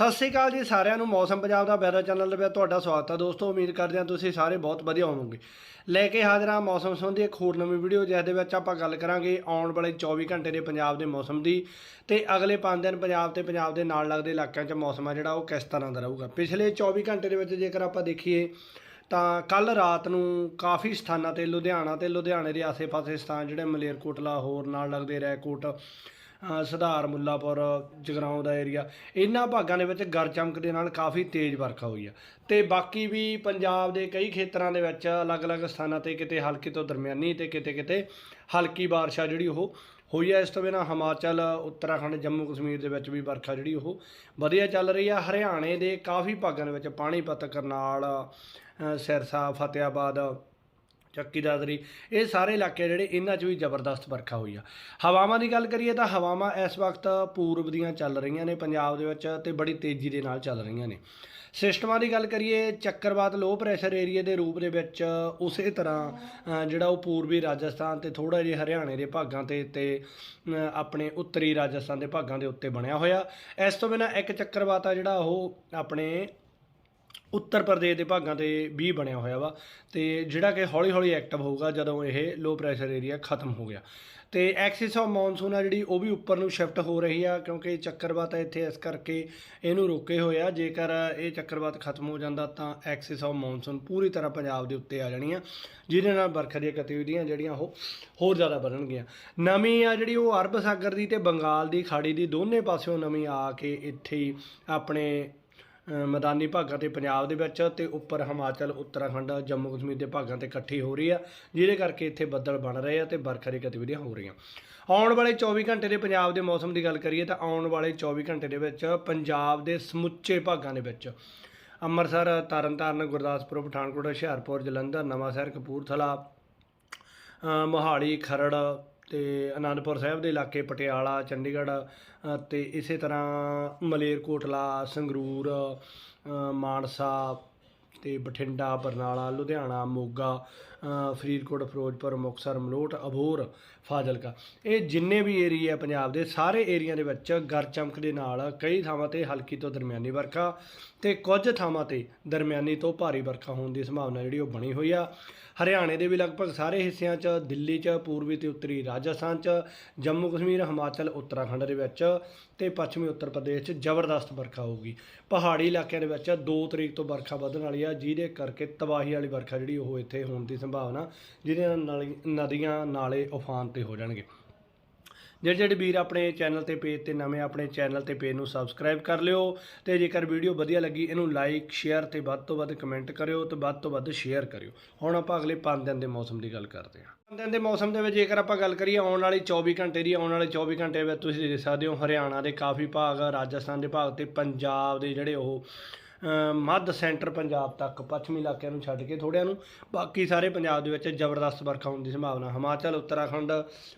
ਸਤਿ ਸ੍ਰੀ ਅਕਾਲ ਜੀ ਸਾਰਿਆਂ ਨੂੰ, ਮੌਸਮ ਪੰਜਾਬ ਦਾ ਵੈਦਰ ਚੈਨਲ ਦੇ ਤੁਹਾਡਾ ਸਵਾਗਤ ਹੈ। ਦੋਸਤੋ, ਉਮੀਦ ਕਰਦੇ ਹਾਂ ਤੁਸੀਂ ਸਾਰੇ ਬਹੁਤ ਵਧੀਆ ਹੋਵੋਗੇ। ਲੈ ਕੇ ਹਾਜ਼ਰ ਹਾਂ ਮੌਸਮ ਸੰਬੰਧੀ ਇੱਕ ਹੋਰ ਨਵੀਂ ਵੀਡੀਓ ਜਿਸ ਦੇ ਵਿੱਚ ਆਪਾਂ ਗੱਲ ਕਰਾਂਗੇ ਆਉਣ ਵਾਲੇ 24 ਘੰਟੇ ਦੇ ਪੰਜਾਬ ਦੇ ਮੌਸਮ ਦੀ ਤੇ ਅਗਲੇ 5 ਦਿਨ ਪੰਜਾਬ ਤੇ ਪੰਜਾਬ ਦੇ ਨਾਲ ਲੱਗਦੇ ਇਲਾਕਿਆਂ 'ਚ ਮੌਸਮ ਆ ਜਿਹੜਾ, ਉਹ ਕਿਸ ਤਰ੍ਹਾਂ ਦਾ ਰਹੂਗਾ। ਪਿਛਲੇ 24 ਘੰਟੇ ਦੇ ਵਿੱਚ ਜੇਕਰ ਆਪਾਂ ਦੇਖੀਏ, ਤਾਂ ਕੱਲ ਰਾਤ ਨੂੰ ਕਾਫੀ ਸਥਾਨਾਂ ਤੇ, ਲੁਧਿਆਣਾ ਤੇ ਲੁਧਿਆਣੇ ਦੇ ਆਸੇ-ਪਾਸੇ ਸਥਾਨ ਜਿਹੜੇ ਮਲੇਰਕੋਟਲਾ, ਹੋਰ ਨਾਲ ਲੱਗਦੇ ਰੈਕੋਟ ਸੁਧਾਰ ਮੁੱਲਾਪੁਰ, ਜਗਰਾਉਂ ਦਾ ਏਰੀਆ ਇਹਨਾਂ ਭਾਗਾਂ ਦੇ ਵਿੱਚ ਗਰ ਚਮਕ ਦੇ ਨਾਲ ਕਾਫੀ ਤੇਜ਼ ਵਰਖਾ ਹੋਈ ਆ। ਤੇ ਬਾਕੀ ਵੀ ਪੰਜਾਬ ਦੇ ਕਈ ਖੇਤਰਾਂ ਦੇ ਵਿੱਚ ਅਲੱਗ-ਅਲੱਗ ਸਥਾਨਾਂ ਤੇ ਕਿਤੇ ਹਲਕੀ ਤੋਂ ਦਰਮਿਆਨੀ ਤੇ ਕਿਤੇ-ਕਿਤੇ ਹਲਕੀ ਬਾਰਿਸ਼ ਆ ਜਿਹੜੀ ਉਹ ਹੋਈ ਹੈ ਇਸ ਤੋਂ ਬਿਨਾਂ ਹਿਮਾਚਲ, ਉੱਤਰਾਖੰਡ ਜੰਮੂ ਕਸ਼ਮੀਰ ਦੇ ਵਿੱਚ ਵੀ ਵਰਖਾ ਜਿਹੜੀ ਉਹ ਵਧੀਆ ਚੱਲ ਰਹੀ ਆ। ਹਰਿਆਣੇ ਦੇ ਕਾਫੀ ਭਾਗਾਂ ਦੇ ਵਿੱਚ ਪਾਣੀਪਤ, ਕਰਨਾਲ ਸਿਰਸਾ ਫਤਿਆਬਾਦ ਚੱਕੀ ਦਾਦਰੀ ਇਹ ਸਾਰੇ ਇਲਾਕੇ ਜਿਹੜੇ ਇਹਨਾਂ 'ਚ ਵੀ ਜ਼ਬਰਦਸਤ ਵਰਖਾ ਹੋਈ ਆ। ਹਵਾਵਾਂ ਦੀ ਗੱਲ ਕਰੀਏ ਤਾਂ ਹਵਾਵਾਂ ਇਸ ਵਕਤ ਪੂਰਬ ਦੀਆਂ ਚੱਲ ਰਹੀਆਂ ਨੇ, ਪੰਜਾਬ ਦੇ ਵਿੱਚ ਤੇ ਬੜੀ ਤੇਜ਼ੀ ਦੇ ਨਾਲ ਚੱਲ ਰਹੀਆਂ ਨੇ। ਸਿਸਟਮਾਂ ਦੀ ਗੱਲ ਕਰੀਏ, ਚੱਕਰਵਾਤ ਲੋ ਪ੍ਰੈਸ਼ਰ ਏਰੀਆ ਦੇ ਰੂਪ ਦੇ ਵਿੱਚ ਉਸੇ ਤਰ੍ਹਾਂ ਜਿਹੜਾ ਉਹ ਪੂਰਬੀ ਰਾਜਸਥਾਨ ਤੇ ਥੋੜਾ ਜਿਹਾ ਹਰਿਆਣੇ ਦੇ ਭਾਗਾਂ ਤੇ ਤੇ ਆਪਣੇ ਉੱਤਰੀ ਰਾਜਸਥਾਨ ਦੇ ਭਾਗਾਂ ਦੇ ਉੱਤੇ ਬਣਿਆ ਹੋਇਆ। ਇਸ ਤੋਂ ਬਿਨਾਂ ਇੱਕ ਚੱਕਰਵਾਤ ਆ ਜਿਹੜਾ ਉਹ ਆਪਣੇ ਉੱਤਰ ਪ੍ਰਦੇਸ਼ ਦੇ ਭਾਗਾਂ ਤੇ ਵੀ ਬਣਿਆ ਹੋਇਆ ਵਾ ਤੇ ਜਿਹੜਾ ਕਿ ਹੌਲੀ ਹੌਲੀ ਐਕਟਿਵ ਹੋਊਗਾ ਜਦੋਂ ਇਹ ਲੋ ਪ੍ਰੈਸ਼ਰ ਏਰੀਆ ਖਤਮ ਹੋ ਗਿਆ। ਤੇ ਐਕਸਿਸ ਆਫ ਮੌਨਸੂਨ ਆ ਜਿਹੜੀ, ਉਹ ਵੀ ਉੱਪਰ ਨੂੰ ਸ਼ਿਫਟ ਹੋ ਰਹੀ ਆ ਕਿਉਂਕਿ ਚੱਕਰਵਾਤ ਆ ਇੱਥੇ ਇਸ ਕਰਕੇ ਇਹਨੂੰ ਰੋਕੇ ਹੋਏ ਆ। ਜੇਕਰ ਇਹ ਚੱਕਰਵਾਤ ਖਤਮ ਹੋ ਜਾਂਦਾ ਤਾਂ ਐਕਸਿਸ ਆਫ ਮੌਨਸੂਨ ਪੂਰੀ ਤਰ੍ਹਾਂ ਪੰਜਾਬ ਦੇ ਉੱਤੇ ਆ ਜਾਣੀ ਆ, ਜਿਹਦੇ ਨਾਲ ਵਰਖਾ ਦੀਆਂ ਗਤੀਵਿਧੀਆਂ ਜਿਹੜੀਆਂ ਉਹ ਹੋਰ ਜ਼ਿਆਦਾ ਵਧਣਗੀਆਂ। ਨਮੀ ਆ ਜਿਹੜੀ ਉਹ ਅਰਬ ਸਾਗਰ ਦੀ ਤੇ ਬੰਗਾਲ ਦੀ ਖਾੜੀ ਦੀ ਦੋਨੇ ਪਾਸਿਓਂ ਨਮੀ ਆ ਕੇ ਇੱਥੇ ਆਪਣੇ ਮੈਦਾਨੀ ਭਾਗਾਂ ਤੇ ਪੰਜਾਬ ਦੇ ਵਿੱਚ ਤੇ ਉੱਪਰ ਹਿਮਾਚਲ, ਉੱਤਰਾਖੰਡ, ਜੰਮੂ ਕਸ਼ਮੀਰ ਦੇ ਭਾਗਾਂ ਤੇ ਇਕੱਠੀ ਹੋ ਰਹੀ ਆ, ਜਿਹਦੇ ਕਰਕੇ ਇੱਥੇ ਬੱਦਲ ਬਣ ਰਹੇ ਆ ਤੇ ਵਰਖਾ ਦੀ ਗਤੀਵਿਧੀਆਂ ਹੋ ਰਹੀਆਂ। ਆਉਣ ਵਾਲੇ 24 ਘੰਟੇ ਦੇ ਪੰਜਾਬ ਦੇ ਮੌਸਮ ਦੀ ਗੱਲ ਕਰੀਏ ਤਾਂ ਆਉਣ ਵਾਲੇ 24 ਘੰਟੇ ਦੇ ਵਿੱਚ ਪੰਜਾਬ ਦੇ ਸਮੁੱਚੇ ਭਾਗਾਂ ਦੇ ਵਿੱਚ ਅੰਮ੍ਰਿਤਸਰ, ਤਰਨਤਾਰਨ, ਗੁਰਦਾਸਪੁਰ, ਪਠਾਨਕੋਟ, ਹੁਸ਼ਿਆਰਪੁਰ, ਜਲੰਧਰ, ਨਵਾਂਸ਼ਹਿਰ, ਕਪੂਰਥਲਾ ਮੋਹਾਲੀ, ਖਰੜ ਅਤੇ ਅਨੰਦਪੁਰ ਸਾਹਿਬ ਦੇ ਇਲਾਕੇ, ਪਟਿਆਲਾ, ਚੰਡੀਗੜ੍ਹ ਅਤੇ ਇਸੇ ਤਰ੍ਹਾਂ ਮਲੇਰਕੋਟਲਾ ਸੰਗਰੂਰ ਮਾਨਸਾ ਅਤੇ ਬਠਿੰਡਾ, ਬਰਨਾਲਾ, ਲੁਧਿਆਣਾ, ਮੋਗਾ ਫਰੀਦਕੋਟ, ਫਿਰੋਜ਼ਪੁਰ, ਮੁਕਤਸਰ, ਮਲੋਟ ਅਬੋਰ ਫਾਜ਼ਿਲਕਾ। ਇਹ ਜਿੰਨੇ ਵੀ ਏਰੀਆ ਪੰਜਾਬ ਦੇ, ਸਾਰੇ ਏਰੀਆ ਦੇ ਵਿੱਚ ਗਰ ਚਮਕ ਦੇ ਨਾਲ ਕਈ ਥਾਵਾਂ ਤੇ ਹਲਕੀ ਤੋਂ ਦਰਮਿਆਨੀ ਵਰਖਾ ਤੇ ਕੁਝ ਥਾਵਾਂ ਤੇ ਦਰਮਿਆਨੀ ਤੋਂ ਭਾਰੀ ਵਰਖਾ ਹੋਣ ਦੀ ਸੰਭਾਵਨਾ ਜਿਹੜੀ ਉਹ ਬਣੀ ਹੋਈ ਆ। ਹਰਿਆਣੇ ਦੇ ਵੀ ਲਗਭਗ ਸਾਰੇ ਹਿੱਸਿਆਂ 'ਚ, ਦਿੱਲੀ 'ਚ, ਪੂਰਬੀ ਤੇ ਉੱਤਰੀ ਰਾਜਸਥਾਨ 'ਚ, ਜੰਮੂ ਕਸ਼ਮੀਰ, ਹਿਮਾਚਲ, ਉੱਤਰਾਖੰਡ ਦੇ ਵਿੱਚ ਤੇ ਪੱਛਮੀ ਉੱਤਰ ਪ੍ਰਦੇਸ਼ 'ਚ ਜ਼ਬਰਦਸਤ ਵਰਖਾ ਹੋਊਗੀ। ਪਹਾੜੀ ਇਲਾਕਿਆਂ ਦੇ ਵਿੱਚ 2 ਤਰੀਕ ਤੋਂ ਵਰਖਾ ਵਧਣ ਵਾਲੀ ਆ, ਜਿਹਦੇ ਕਰਕੇ ਤਬਾਹੀ ਵਾਲੀ ਵਰਖਾ ਜਿਹੜੀ ਉਹ ਇੱਥੇ ਹੋਣ ਦੀ ਸੰਭਾਵਨਾ ਜਿਹਦੇ ਨਾਲ ਨਦੀਆਂ ਨਾਲੇ ਉਫਾਨ ਤੇ ਹੋ ਜਾਣਗੇ। ਜਿਹੜੇ ਜਿਹੜੇ ਵੀਰ ਆਪਣੇ ਚੈਨਲ ਤੇ ਪੇਜ ਤੇ ਨਵੇਂ ਆਪਣੇ ਚੈਨਲ ਤੇ ਪੇਜ ਨੂੰ ਸਬਸਕ੍ਰਾਈਬ ਕਰ ਲਿਓ ਤੇ ਜੇਕਰ ਵੀਡੀਓ ਵਧੀਆ ਲੱਗੀ ਇਹਨੂੰ ਲਾਈਕ, ਸ਼ੇਅਰ ਤੇ ਵੱਧ ਤੋਂ ਵੱਧ ਕਮੈਂਟ ਕਰਿਓ ਤੇ ਵੱਧ ਤੋਂ ਵੱਧ ਸ਼ੇਅਰ ਕਰਿਓ। ਹੁਣ ਆਪਾਂ ਅਗਲੇ 5 ਦਿਨ ਦੇ ਮੌਸਮ ਦੀ ਗੱਲ ਕਰਦੇ ਹਾਂ। 5 ਦਿਨ ਦੇ ਮੌਸਮ ਦੇ ਵਿੱਚ ਜੇਕਰ ਆਪਾਂ ਗੱਲ ਕਰੀਏ ਆਉਣ ਵਾਲੀ 24 ਘੰਟੇ ਦੀ, ਆਉਣ ਵਾਲੇ 24 ਘੰਟੇ ਵਿੱਚ ਤੁਸੀਂ ਦੇਖ ਸਕਦੇ ਹੋ ਹਰਿਆਣਾ ਦੇ ਕਾਫੀ ਭਾਗ ਰਾਜਸਥਾਨ ਦੇ ਭਾਗ ਤੇ ਪੰਜਾਬ ਦੇ ਜਿਹੜੇ ਉਹ ਮੱਧ ਸੈਂਟਰ ਪੰਜਾਬ ਤੱਕ, ਪੱਛਮੀ ਇਲਾਕਿਆਂ ਨੂੰ ਛੱਡ ਕੇ ਥੋੜਿਆਂ ਨੂੰ, ਬਾਕੀ ਸਾਰੇ ਪੰਜਾਬ ਦੇ ਵਿੱਚ ਜ਼ਬਰਦਸਤ ਵਰਖਾ ਹੋਣ ਦੀ ਸੰਭਾਵਨਾ। ਹਿਮਾਚਲ, ਉੱਤਰਾਖੰਡ,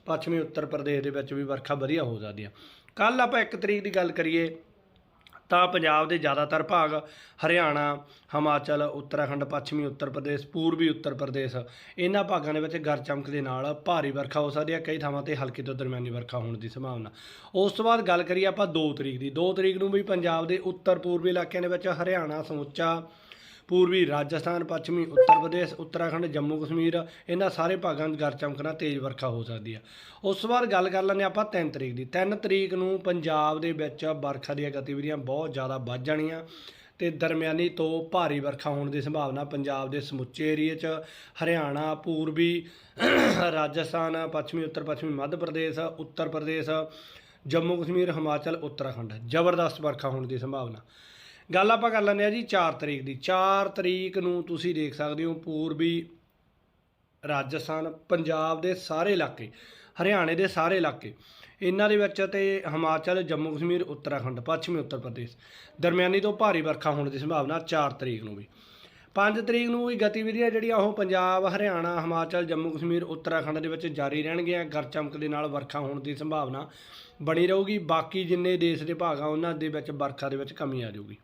ਪੱਛਮੀ ਉੱਤਰ ਪ੍ਰਦੇਸ਼ ਦੇ ਵਿੱਚ ਵੀ ਵਰਖਾ ਵਧੀਆ ਹੋ ਸਕਦੀ ਆ। ਕੱਲ ਆਪਾਂ 1 ਤਰੀਕ ਦੀ ਗੱਲ ਕਰੀਏ ਤਾਂ ਪੰਜਾਬ ਦੇ ਜ਼ਿਆਦਾਤਰ ਭਾਗ ਹਰਿਆਣਾ, ਹਿਮਾਚਲ, ਉੱਤਰਾਖੰਡ, ਪੱਛਮੀ ਉੱਤਰ ਪ੍ਰਦੇਸ਼, ਪੂਰਬੀ ਉੱਤਰ ਪ੍ਰਦੇਸ਼, ਇਹਨਾਂ ਭਾਗਾਂ ਦੇ ਵਿੱਚ ਗਰ ਚਮਕ ਦੇ ਨਾਲ ਭਾਰੀ ਵਰਖਾ ਹੋ ਸਕਦੀ ਹੈ, ਕਈ ਥਾਵਾਂ ਤੇ ਹਲਕੀ ਤੋਂ ਦਰਮਿਆਨੀ ਵਰਖਾ ਹੋਣ ਦੀ ਸੰਭਾਵਨਾ। ਉਸ ਤੋਂ ਬਾਅਦ ਗੱਲ ਕਰੀਏ ਆਪਾਂ 2 ਤਰੀਕ ਦੀ। 2 ਤਰੀਕ ਨੂੰ ਵੀ ਪੰਜਾਬ ਦੇ ਉੱਤਰ ਪੂਰਬੀ ਇਲਾਕਿਆਂ ਦੇ ਵਿੱਚ ਹਰਿਆਣਾ, ਸਮੁੱਚਾ ਪੂਰਬੀ ਰਾਜਸਥਾਨ, ਪੱਛਮੀ ਉੱਤਰ ਪ੍ਰਦੇਸ਼, ਉੱਤਰਾਖੰਡ, ਜੰਮੂ ਕਸ਼ਮੀਰ, ਇਹਨਾਂ ਸਾਰੇ ਭਾਗਾਂ 'ਚ ਗਰ ਚਮਕਣਾ ਤੇਜ਼ ਵਰਖਾ ਹੋ ਸਕਦੀ ਆ। ਉਸ ਤੋਂ ਬਾਅਦ ਗੱਲ ਕਰ ਲੈਂਦੇ ਆਪਾਂ 3 ਤਰੀਕ ਦੀ। 3 ਤਰੀਕ ਨੂੰ ਪੰਜਾਬ ਦੇ ਵਿੱਚ ਵਰਖਾ ਦੀਆਂ ਗਤੀਵਿਧੀਆਂ ਬਹੁਤ ਜ਼ਿਆਦਾ ਵੱਧ ਜਾਣੀਆਂ ਤੇ ਦਰਮਿਆਨੀ ਤੋਂ ਭਾਰੀ ਵਰਖਾ ਹੋਣ ਦੀ ਸੰਭਾਵਨਾ ਪੰਜਾਬ ਦੇ ਸਮੁੱਚੇ ਏਰੀਏ 'ਚ, ਹਰਿਆਣਾ, ਪੂਰਬੀ, ਰਾਜਸਥਾਨ, ਪੱਛਮੀ, ਉੱਤਰ ਪੱਛਮੀ, ਮੱਧ ਪ੍ਰਦੇਸ਼, ਉੱਤਰ ਪ੍ਰਦੇਸ਼, ਜੰਮੂ ਕਸ਼ਮੀਰ, ਹਿਮਾਚਲ, ਉੱਤਰਾਖੰਡ। ਜ਼ਬਰਦਸਤ ਵਰਖਾ ਹੋਣ ਦੀ ਸੰਭਾਵਨਾ। ਗੱਲ ਆਪਾਂ ਕਰ ਲੈਂਦੇ ਆ ਜੀ 4 ਤਰੀਕ ਦੀ। 4 ਤਰੀਕ ਨੂੰ ਤੁਸੀਂ ਦੇਖ ਸਕਦੇ ਹੋ ਪੂਰਬੀ ਰਾਜਸਥਾਨ, ਪੰਜਾਬ ਦੇ ਸਾਰੇ ਇਲਾਕੇ, ਹਰਿਆਣੇ ਦੇ ਸਾਰੇ ਇਲਾਕੇ। ਇਹਨਾਂ ਦੇ ਵਿੱਚ ਤੇ ਹਿਮਾਚਲ, ਜੰਮੂ ਕਸ਼ਮੀਰ, ਉੱਤਰਾਖੰਡ, ਪੱਛਮੀ ਉੱਤਰ ਪ੍ਰਦੇਸ਼। ਦਰਮਿਆਨੀ ਤੋਂ ਭਾਰੀ ਵਰਖਾ ਹੋਣ ਦੀ ਸੰਭਾਵਨਾ 4 ਤਰੀਕ ਨੂੰ ਵੀ। 5 ਤਰੀਕ ਨੂੰ ਵੀ ਗਤੀਵਿਧੀਆਂ ਜਿਹੜੀਆਂ ਉਹ ਪੰਜਾਬ, ਹਰਿਆਣਾ, ਹਿਮਾਚਲ, ਜੰਮੂ ਕਸ਼ਮੀਰ, ਉੱਤਰਾਖੰਡ ਦੇ ਵਿੱਚ ਜਾਰੀ ਰਹਿਣਗੀਆਂ। ਗਰ ਚਮਕ ਦੇ ਨਾਲ ਵਰਖਾ ਹੋਣ ਦੀ ਸੰਭਾਵਨਾ ਬਣੀ ਰਹੂਗੀ। ਬਾਕੀ ਜਿੰਨੇ ਦੇਸ਼ ਦੇ ਭਾਗ ਆ, ਉਹਨਾਂ ਦੇ ਵਿੱਚ ਵਰਖਾ ਦੇ ਵਿੱਚ ਕਮੀ ਆ ਜਾਊਗੀ।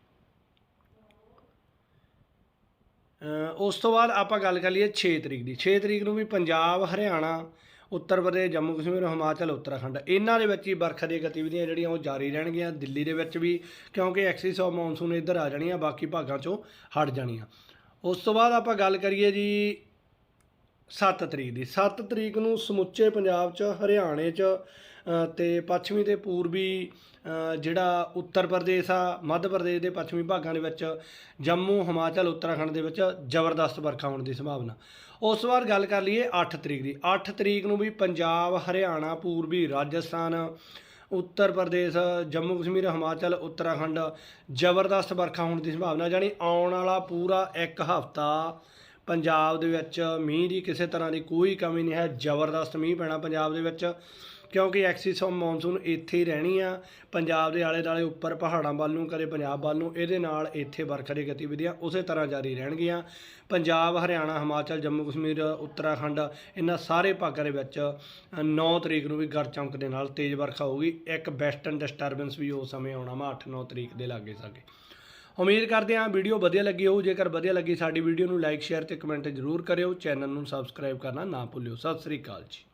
ਉਸ ਤੋਂ ਬਾਅਦ ਆਪਾਂ ਗੱਲ ਕਰ ਲਈਏ 6 ਤਰੀਕ ਦੀ। 6 ਤਰੀਕ ਨੂੰ ਵੀ ਪੰਜਾਬ, ਹਰਿਆਣਾ, ਉੱਤਰ ਪ੍ਰਦੇਸ਼, ਜੰਮੂ ਕਸ਼ਮੀਰ, ਹਿਮਾਚਲ, ਉੱਤਰਾਖੰਡ, ਇਹਨਾਂ ਦੇ ਵਿੱਚ ਹੀ ਵਰਖਾ ਦੀਆਂ ਗਤੀਵਿਧੀਆਂ ਜਿਹੜੀਆਂ ਉਹ ਜਾਰੀ ਰਹਿਣਗੀਆਂ। ਦਿੱਲੀ ਦੇ ਵਿੱਚ ਵੀ, ਕਿਉਂਕਿ ਐਕਸਿਸ ਆਫ ਮੌਨਸੂਨ ਇੱਧਰ ਆ ਜਾਣੀਆਂ, ਬਾਕੀ ਭਾਗਾਂ 'ਚੋਂ ਹਟ ਜਾਣੀਆਂ। ਉਸ ਤੋਂ ਬਾਅਦ ਆਪਾਂ ਗੱਲ ਕਰੀਏ ਜੀ 7 ਤਰੀਕ ਦੀ। 7 ਤਰੀਕ ਨੂੰ ਸਮੁੱਚੇ ਪੰਜਾਬ 'ਚ, ਹਰਿਆਣੇ 'ਚ ਤੇ ਪੱਛਮੀ ਤੇ ਪੂਰਬੀ ਜਿਹੜਾ ਉੱਤਰ ਪ੍ਰਦੇਸ਼ ਆ, ਮੱਧ ਪ੍ਰਦੇਸ਼ ਦੇ ਪੱਛਮੀ ਭਾਗਾਂ ਦੇ ਵਿੱਚ, ਜੰਮੂ, ਹਿਮਾਚਲ, ਉੱਤਰਾਖੰਡ ਦੇ ਵਿੱਚ ਜ਼ਬਰਦਸਤ ਵਰਖਾ ਹੋਣ ਦੀ ਸੰਭਾਵਨਾ। ਉਸ ਵਾਰ ਗੱਲ ਕਰ ਲਈਏ 8 ਤਰੀਕ ਦੀ। 8 ਤਰੀਕ ਨੂੰ ਵੀ ਪੰਜਾਬ, ਹਰਿਆਣਾ, ਪੂਰਬੀ, ਰਾਜਸਥਾਨ, ਉੱਤਰ ਪ੍ਰਦੇਸ਼, ਜੰਮੂ, ਕਸ਼ਮੀਰ, ਹਿਮਾਚਲ, ਉੱਤਰਾਖੰਡ ਜ਼ਬਰਦਸਤ ਵਰਖਾ ਹੋਣ ਦੀ ਸੰਭਾਵਨਾ, ਯਾਨੀ ਆਉਣ ਵਾਲਾ ਪੂਰਾ ਇੱਕ ਹਫ਼ਤਾ ਪੰਜਾਬ ਦੇ ਵਿੱਚ ਮੀਂਹ ਦੀ ਕਿਸੇ ਤਰ੍ਹਾਂ ਦੀ ਕੋਈ ਕਮੀ ਨਹੀਂ ਹੈ। ਜ਼ਬਰਦਸਤ ਮੀਂਹ ਪੈਣਾ ਪੰਜਾਬ ਦੇ ਵਿੱਚ। ਕਿਉਂਕਿ ਐਕਸਿਸ ਆਫ ਮੌਨਸੂਨ ਇੱਥੇ ਹੀ ਰਹਿਣੀ ਆ। ਪੰਜਾਬ ਦੇ ਆਲੇ ਦੁਆਲੇ ਉੱਪਰ ਪਹਾੜਾਂ ਵੱਲ ਨੂੰ, ਕਦੇ ਪੰਜਾਬ ਵੱਲ ਨੂੰ, ਇਹਦੇ ਨਾਲ ਇੱਥੇ ਵਰਖਾ ਦੀਆਂ ਗਤੀਵਿਧੀਆਂ ਉਸੇ ਤਰ੍ਹਾਂ ਜਾਰੀ ਰਹਿਣਗੀਆਂ। ਪੰਜਾਬ, ਹਰਿਆਣਾ, ਹਿਮਾਚਲ, ਜੰਮੂ, ਕਸ਼ਮੀਰ, ਉੱਤਰਾਖੰਡ, ਇਹਨਾਂ ਸਾਰੇ ਭਾਗਾਂ ਦੇ ਵਿੱਚ 9 ਤਰੀਕ ਨੂੰ ਵੀ ਗਰ ਚਮਕ ਦੇ ਨਾਲ ਤੇਜ਼ ਵਰਖਾ ਹੋਊਗੀ। ਇੱਕ ਵੈਸਟਰਨ ਡਿਸਟਰਬੈਂਸ ਵੀ ਉਸ ਸਮੇਂ ਆਉਣਾ ਵਾ 8-9 ਤਰੀਕ ਦੇ ਲਾਗੇ ਸਾਗੇ। ਉਮੀਦ ਕਰਦੇ ਹਾਂ ਵੀਡੀਓ ਵਧੀਆ ਲੱਗੀ ਹੋਊ। ਜੇਕਰ ਵਧੀਆ ਲੱਗੀ ਸਾਡੀ ਵੀਡੀਓ ਨੂੰ ਲਾਈਕ, ਸ਼ੇਅਰ ਤੇ ਕਮੈਂਟ ਜ਼ਰੂਰ ਕਰਿਓ। ਚੈਨਲ ਨੂੰ ਸਬਸਕ੍ਰਾਈਬ ਕਰਨਾ ਨਾ ਭੁੱਲਿਓ। ਸਤਿ ਸ੍ਰੀ ਅਕਾਲ ਜੀ।